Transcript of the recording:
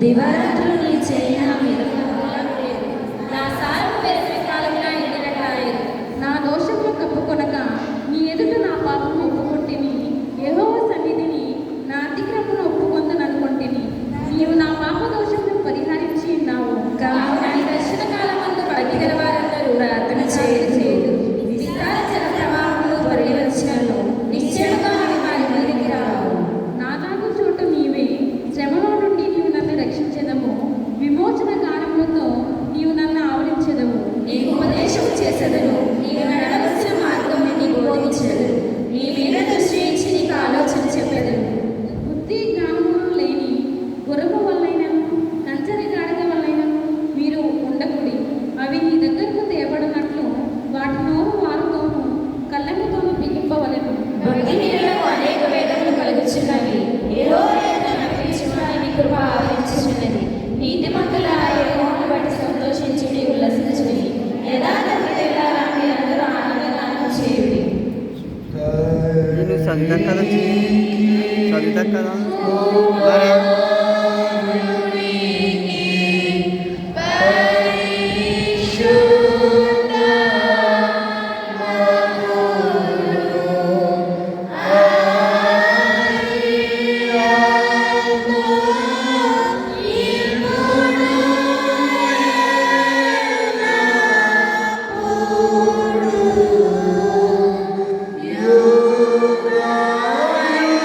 దివారాత్రులు నీ చేయి నీటి మక్కల యోగును బట్టి సంతోషించుడి ఉల్లసించుడి. యథార్థ